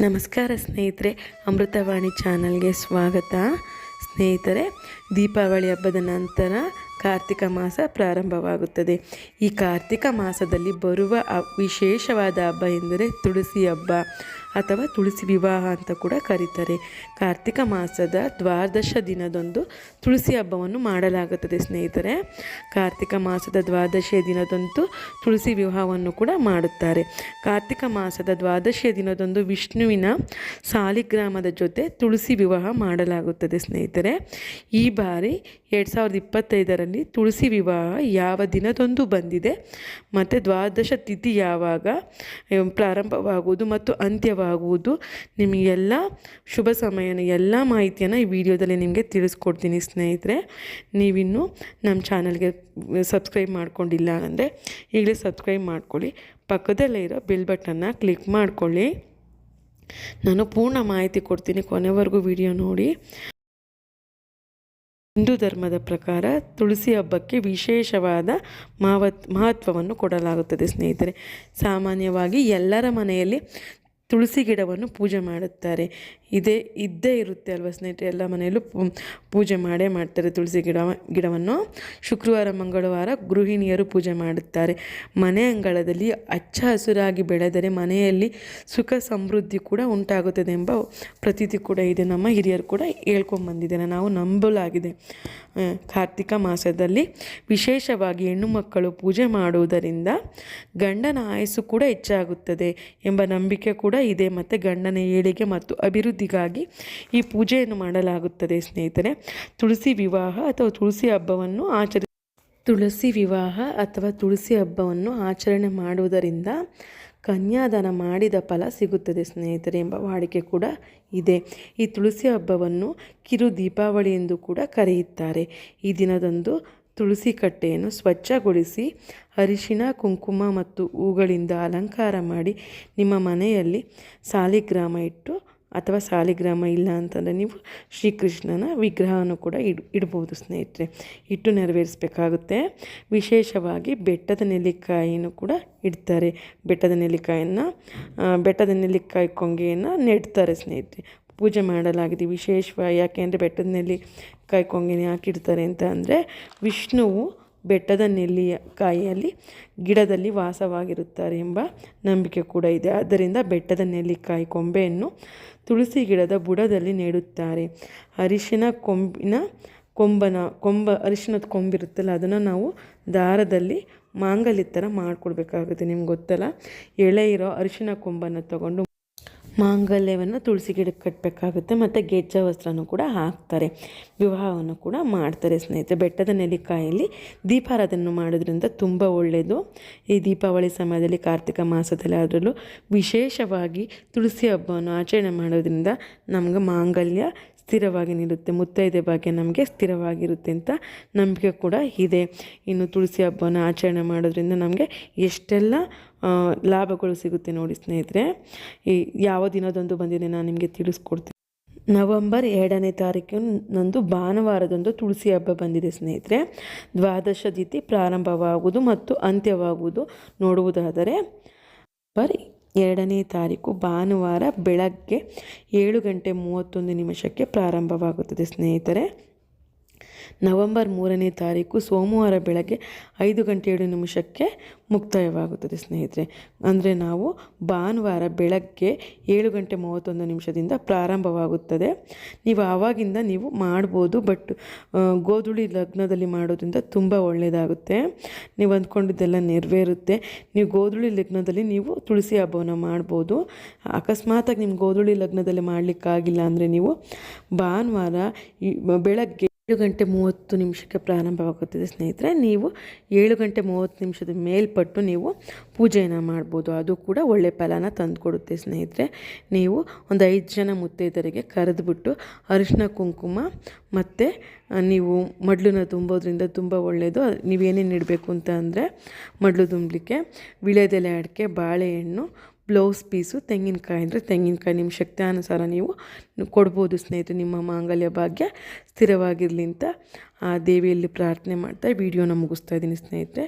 ನಮಸ್ಕಾರ ಸ್ನೇಹಿತರೆ ಅಮೃತವಾಣಿ ಚಾನಲ್ಗೆ ಸ್ವಾಗತ. ಸ್ನೇಹಿತರೆ ದೀಪಾವಳಿ ಹಬ್ಬದ ನಂತರ ಕಾರ್ತಿಕ ಮಾಸ ಪ್ರಾರಂಭವಾಗುತ್ತದೆ. ಈ ಕಾರ್ತಿಕ ಮಾಸದಲ್ಲಿ ಬರುವ ವಿಶೇಷವಾದ ಹಬ್ಬ ಎಂದರೆ ತುಳಸಿ ಹಬ್ಬ ಅಥವಾ ತುಳಸಿ ವಿವಾಹ ಅಂತ ಕೂಡ ಕರೀತಾರೆ. ಕಾರ್ತಿಕ ಮಾಸದ ದ್ವಾದಶ ದಿನದಂದು ತುಳಸಿ ಹಬ್ಬವನ್ನು ಮಾಡಲಾಗುತ್ತದೆ ಸ್ನೇಹಿತರೆ. ಕಾರ್ತಿಕ ಮಾಸದ ದ್ವಾದಶಿಯ ದಿನದಂದು ತುಳಸಿ ವಿವಾಹವನ್ನು ಕೂಡ ಮಾಡುತ್ತಾರೆ. ಕಾರ್ತಿಕ ಮಾಸದ ದ್ವಾದಶಿಯ ದಿನದಂದು ವಿಷ್ಣುವಿನ ಸಾಲಿಗ್ರಾಮದ ಜೊತೆ ತುಳಸಿ ವಿವಾಹ ಮಾಡಲಾಗುತ್ತದೆ ಸ್ನೇಹಿತರೆ. ಈ ಬಾರಿ ಎರಡು ಸಾವಿರದ ಇಪ್ಪತ್ತೈದರಲ್ಲಿ ತುಳಸಿ ವಿವಾಹ ಯಾವ ದಿನದಂದು ಬಂದಿದೆ ಮತ್ತು ದ್ವಾದಶ ತಿಥಿ ಯಾವಾಗ ಪ್ರಾರಂಭವಾಗುವುದು ಮತ್ತು ಅಂತ್ಯವಾಗುವುದು ನಿಮಗೆಲ್ಲ ಶುಭ ಸಮಯನ ಎಲ್ಲ ಮಾಹಿತಿಯನ್ನು ಈ ವಿಡಿಯೋದಲ್ಲಿ ನಿಮಗೆ ತಿಳಿಸ್ಕೊಡ್ತೀನಿ ಸ್ನೇಹಿತರೆ. ನೀವಿನ್ನೂ ನಮ್ಮ ಚಾನಲ್ಗೆ ಸಬ್ಸ್ಕ್ರೈಬ್ ಮಾಡ್ಕೊಂಡಿಲ್ಲ ಅಂದರೆ ಈಗಲೇ ಸಬ್ಸ್ಕ್ರೈಬ್ ಮಾಡ್ಕೊಳ್ಳಿ. ಪಕ್ಕದಲ್ಲೇ ಇರೋ ಬೆಲ್ ಬಟನ್ನ ಕ್ಲಿಕ್ ಮಾಡ್ಕೊಳ್ಳಿ. ನಾನು ಪೂರ್ಣ ಮಾಹಿತಿ ಕೊಡ್ತೀನಿ ಕೊನೆವರೆಗೂ ವಿಡಿಯೋ ನೋಡಿ. ಹಿಂದೂ ಧರ್ಮದ ಪ್ರಕಾರ ತುಳಸಿ ಹಬ್ಬಕ್ಕೆ ವಿಶೇಷವಾದ ಮಹತ್ ಮಹತ್ವವನ್ನು ಕೊಡಲಾಗುತ್ತದೆ ಸ್ನೇಹಿತರೆ. ಸಾಮಾನ್ಯವಾಗಿ ಎಲ್ಲರ ಮನೆಯಲ್ಲಿ ತುಳಸಿ ಗಿಡವನ್ನು ಪೂಜೆ ಮಾಡುತ್ತಾರೆ. ಇದೇ, ಇದ್ದೇ ಇರುತ್ತೆ ಅಲ್ವಾ ಸ್ನೇಹಿತರೆ, ಎಲ್ಲ ಮನೆಯಲ್ಲೂ ಪೂಜೆ ಮಾಡೇ ಮಾಡ್ತಾರೆ ತುಳಸಿ ಗಿಡ, ಗಿಡವನ್ನು. ಶುಕ್ರವಾರ, ಮಂಗಳವಾರ ಗೃಹಿಣಿಯರು ಪೂಜೆ ಮಾಡುತ್ತಾರೆ. ಮನೆ ಅಂಗಳದಲ್ಲಿ ಹಚ್ಚ ಹಸುರಾಗಿ ಬೆಳೆದರೆ ಮನೆಯಲ್ಲಿ ಸುಖ ಸಮೃದ್ಧಿ ಕೂಡ ಉಂಟಾಗುತ್ತದೆ ಎಂಬ ಪ್ರತೀತಿ ಕೂಡ ಇದೆ. ನಮ್ಮ ಹಿರಿಯರು ಕೂಡ ಹೇಳ್ಕೊಂಬಂದಿದ್ದೇನೆ. ನಾವು ನಂಬಲಾಗಿದೆ. ಕಾರ್ತಿಕ ಮಾಸದಲ್ಲಿ ವಿಶೇಷವಾಗಿ ಹೆಣ್ಣು ಮಕ್ಕಳು ಪೂಜೆ ಮಾಡುವುದರಿಂದ ಗಂಡನ ಆಯಸ್ಸು ಕೂಡ ಹೆಚ್ಚಾಗುತ್ತದೆ ಎಂಬ ನಂಬಿಕೆ ಕೂಡ ಇದೆ ಮತ್ತು ಗಂಡನ ಏಳಿಗೆ ಮತ್ತು ಅಭಿವೃದ್ಧಿಗಾಗಿ ಈ ಪೂಜೆಯನ್ನು ಮಾಡಲಾಗುತ್ತದೆ, ಸ್ನೇಹಿತರೆ. ತುಳಸಿ ವಿವಾಹ ಅಥವಾ ತುಳಸಿ ಹಬ್ಬವನ್ನು ಆಚರಿ, ತುಳಸಿ ವಿವಾಹ ಅಥವಾ ತುಳಸಿ ಹಬ್ಬವನ್ನು ಆಚರಣೆ ಮಾಡುವುದರಿಂದ ಕನ್ಯಾದಾನ ಮಾಡಿದ ಫಲ ಸಿಗುತ್ತದೆ, ಸ್ನೇಹಿತರೆ ಎಂಬ ವಾಡಿಕೆ ಕೂಡ ಇದೆ. ಈ ತುಳಸಿ ಹಬ್ಬವನ್ನು ಕಿರು ದೀಪಾವಳಿ ಎಂದು ಕೂಡ ಕರೆಯುತ್ತಾರೆ. ಈ ದಿನದಂದು ತುಳಸಿ ಕಟ್ಟೆಯನ್ನು ಸ್ವಚ್ಛಗೊಳಿಸಿ ಅರಿಶಿನ, ಕುಂಕುಮ ಮತ್ತು ಹೂಗಳಿಂದ ಅಲಂಕಾರ ಮಾಡಿ ನಿಮ್ಮ ಮನೆಯಲ್ಲಿ ಸಾಲಿಗ್ರಾಮ ಇಟ್ಟು ಅಥವಾ ಸಾಲಿಗ್ರಾಮ ಇಲ್ಲ ಅಂತಂದರೆ ನೀವು ಶ್ರೀಕೃಷ್ಣನ ವಿಗ್ರಹವನ್ನು ಕೂಡ ಇಡ್, ಇಡ್ಬೋದು ಸ್ನೇಹಿತರೆ. ಇಟ್ಟು ನೆರವೇರಿಸಬೇಕಾಗುತ್ತೆ. ವಿಶೇಷವಾಗಿ ಬೆಟ್ಟದ ನೆಲ್ಲಿಕಾಯಿಯನ್ನು ಕೂಡ ಇಡ್ತಾರೆ. ಬೆಟ್ಟದ ನೆಲ್ಲಿಕಾಯನ್ನು ಬೆಟ್ಟದ ನೆಲ್ಲಿಕಾಯಿ ಕೊಂಗೆಯನ್ನು ನೆಡ್ತಾರೆ ಸ್ನೇಹಿತರೆ. ಪೂಜೆ ಮಾಡಲಾಗಿದೆ. ವಿಶೇಷವಾಗಿ ಯಾಕೆ ಅಂದರೆ ಬೆಟ್ಟದ ನೆಲ್ಲಿ ಕಾಯಿ ಯಾಕೆ ಇಡ್ತಾರೆ ಅಂತ ಅಂದರೆ ವಿಷ್ಣುವು ಬೆಟ್ಟದ ನೆಲ್ಲಿಯ ಕಾಯಿಯಲ್ಲಿ ಗಿಡದಲ್ಲಿ ವಾಸವಾಗಿರುತ್ತಾರೆ ಎಂಬ ನಂಬಿಕೆ ಕೂಡ ಇದೆ. ಆದ್ದರಿಂದ ಬೆಟ್ಟದ ನೆಲ್ಲಿಕಾಯಿ ಕೊಂಬೆಯನ್ನು ತುಳಸಿ ಗಿಡದ ಬುಡದಲ್ಲಿ ನೆಡುತ್ತಾರೆ. ಅರಿಶಿನ ಕೊಂಬಿನ ಕೊಂಬನ ಕೊಂಬ ಅರಿಶಿನದ ಕೊಂಬಿರುತ್ತಲ್ಲ, ಅದನ್ನು ನಾವು ದಾರದಲ್ಲಿ ಮಾಂಗಲ್ಯ ಥರ ಮಾಡಿಕೊಡ್ಬೇಕಾಗುತ್ತೆ. ನಿಮ್ಗೆ ಗೊತ್ತಲ್ಲ? ಎಳೆ ಇರೋ ಅರಿಶಿನ ಕೊಂಬನ್ನು ತಗೊಂಡು ಮಾಂಗಲ್ಯವನ್ನು ತುಳಸಿ ಗಿಡಕ್ಕೆ ಕಟ್ಟಬೇಕಾಗುತ್ತೆ ಮತ್ತು ಗೆಜ್ಜ ವಸ್ತ್ರನೂ ಕೂಡ ಹಾಕ್ತಾರೆ, ವಿವಾಹವನ್ನು ಕೂಡ ಮಾಡ್ತಾರೆ ಸ್ನೇಹಿತರೆ. ಬೆಟ್ಟದ ನೆಲ್ಲಿಕಾಯಲ್ಲಿ ದೀಪಾರಾಧನೆ ಮಾಡೋದ್ರಿಂದ ತುಂಬ ಒಳ್ಳೆಯದು ಈ ದೀಪಾವಳಿ ಸಮಯದಲ್ಲಿ ಕಾರ್ತಿಕ ಮಾಸದಲ್ಲಿ ಅದರಲ್ಲೂ ವಿಶೇಷವಾಗಿ ತುಳಸಿ ಹಬ್ಬವನ್ನು ಆಚರಣೆ ಮಾಡೋದ್ರಿಂದ ನಮ್ಗೆ ಮಾಂಗಲ್ಯ ಸ್ಥಿರವಾಗಿ ನಿಲ್ಲುತ್ತೆ ಮುತ್ತೈದೆ ಭಾಗ್ಯ ನಮಗೆ ಸ್ಥಿರವಾಗಿರುತ್ತೆ ಅಂತ ನಂಬಿಕೆ ಕೂಡ ಇದೆ. ಇನ್ನು ತುಳಸಿ ಹಬ್ಬನ ಆಚರಣೆ ಮಾಡೋದ್ರಿಂದ ನಮಗೆ ಎಷ್ಟೆಲ್ಲ ಲಾಭಗಳು ಸಿಗುತ್ತೆ ನೋಡಿ ಸ್ನೇಹಿತರೆ. ಈ ಯಾವ ದಿನದಂದು ಬಂದಿದೆ ನಾನು ನಿಮಗೆ ತಿಳಿಸ್ಕೊಡ್ತೀನಿ. ನವೆಂಬರ್ ಎರಡನೇ ತಾರೀಕು ನಂದು ಭಾನುವಾರದಂದು ತುಳಸಿ ಹಬ್ಬ ಬಂದಿದೆ ಸ್ನೇಹಿತರೆ. ದ್ವಾದಶ ತಿಥಿ ಪ್ರಾರಂಭವಾಗುವುದು ಮತ್ತು ಅಂತ್ಯವಾಗುವುದು ನೋಡುವುದಾದರೆ ಬರ್ ಎರಡನೇ ತಾರೀಕು ಭಾನುವಾರ ಬೆಳಗ್ಗೆ ಏಳು ಗಂಟೆ ಮೂವತ್ತೊಂದು ನಿಮಿಷಕ್ಕೆ ಪ್ರಾರಂಭವಾಗುತ್ತದೆ ಸ್ನೇಹಿತರೆ. ನವೆಂಬರ್ ಮೂರನೇ ತಾರೀಕು ಸೋಮವಾರ ಬೆಳಗ್ಗೆ ಐದು ಗಂಟೆ ಏಳು ನಿಮಿಷಕ್ಕೆ ಮುಕ್ತಾಯವಾಗುತ್ತದೆ, ಸ್ನೇಹಿತರೆ. ಅಂದರೆ ನಾವು ಭಾನುವಾರ ಬೆಳಗ್ಗೆ ಏಳು ಗಂಟೆ ಮೂವತ್ತೊಂದು ನಿಮಿಷದಿಂದ ಪ್ರಾರಂಭವಾಗುತ್ತದೆ. ನೀವು ಆವಾಗಿಂದ ನೀವು ಮಾಡ್ಬೋದು, ಬಟ್ ಗೋಧುಳಿ ಲಗ್ನದಲ್ಲಿ ಮಾಡೋದ್ರಿಂದ ತುಂಬ ಒಳ್ಳೆಯದಾಗುತ್ತೆ ನೀವು ಅಂದ್ಕೊಂಡಿದ್ದೆಲ್ಲ ನೆರವೇರುತ್ತೆ. ನೀವು ಗೋಧುಳಿ ಲಗ್ನದಲ್ಲಿ ನೀವು ತುಳಸಿ ಹಬ್ಬವನ್ನು ಮಾಡ್ಬೋದು. ಅಕಸ್ಮಾತಾಗಿ ನಿಮ್ಮ ಗೋಧುಳಿ ಲಗ್ನದಲ್ಲಿ ಮಾಡಲಿಕ್ಕಾಗಿಲ್ಲ ಅಂದರೆ ನೀವು ಭಾನುವಾರ ಬೆಳಗ್ಗೆ ಏಳು ಗಂಟೆ ಮೂವತ್ತು ನಿಮಿಷಕ್ಕೆ ಪ್ರಾರಂಭವಾಗುತ್ತದೆ ಸ್ನೇಹಿತರೆ. ನೀವು ಏಳು ಗಂಟೆ ಮೂವತ್ತು ನಿಮಿಷದ ಮೇಲ್ಪಟ್ಟು ನೀವು ಪೂಜೆಯನ್ನು ಮಾಡ್ಬೋದು. ಅದು ಕೂಡ ಒಳ್ಳೆ ಫಲನ ತಂದುಕೊಡುತ್ತೆ ಸ್ನೇಹಿತರೆ. ನೀವು ಒಂದು ಐದು ಜನ ಮುತ್ತೈದರಿಗೆ ಕರೆದುಬಿಟ್ಟು ಅರಿಶಿನ, ಕುಂಕುಮ ಮತ್ತು ನೀವು ಮಡ್ಲನ್ನ ತುಂಬೋದ್ರಿಂದ ತುಂಬ ಒಳ್ಳೆಯದು. ನೀವೇನೇನು ಇಡಬೇಕು ಅಂತ ಅಂದರೆ ಮಡ್ಲು ತುಂಬಲಿಕ್ಕೆ, ವಿಳೆದೆಲೆ ಅಡಿಕೆ, ಬಾಳೆಹಣ್ಣು ಬ್ಲೌಸ್ ಪೀಸು ತೆಂಗಿನಕಾಯಿ ಅಂದರೆ ತೆಂಗಿನಕಾಯಿ ನಿಮ್ಮ ಶಕ್ತಿಯಾನುಸಾರ ನೀವು ಕೊಡ್ಬೋದು ಸ್ನೇಹಿತರು, ನಿಮ್ಮ ಮಾಂಗಲ್ಯ ಭಾಗ್ಯ ಸ್ಥಿರವಾಗಿರಲಿ ಅಂತ ಆ ದೇವಿಯಲ್ಲಿ ಪ್ರಾರ್ಥನೆ ಮಾಡ್ತಾ ವಿಡಿಯೋನ ಮುಗಿಸ್ತಾ ಇದ್ದೀನಿ ಸ್ನೇಹಿತರೆ.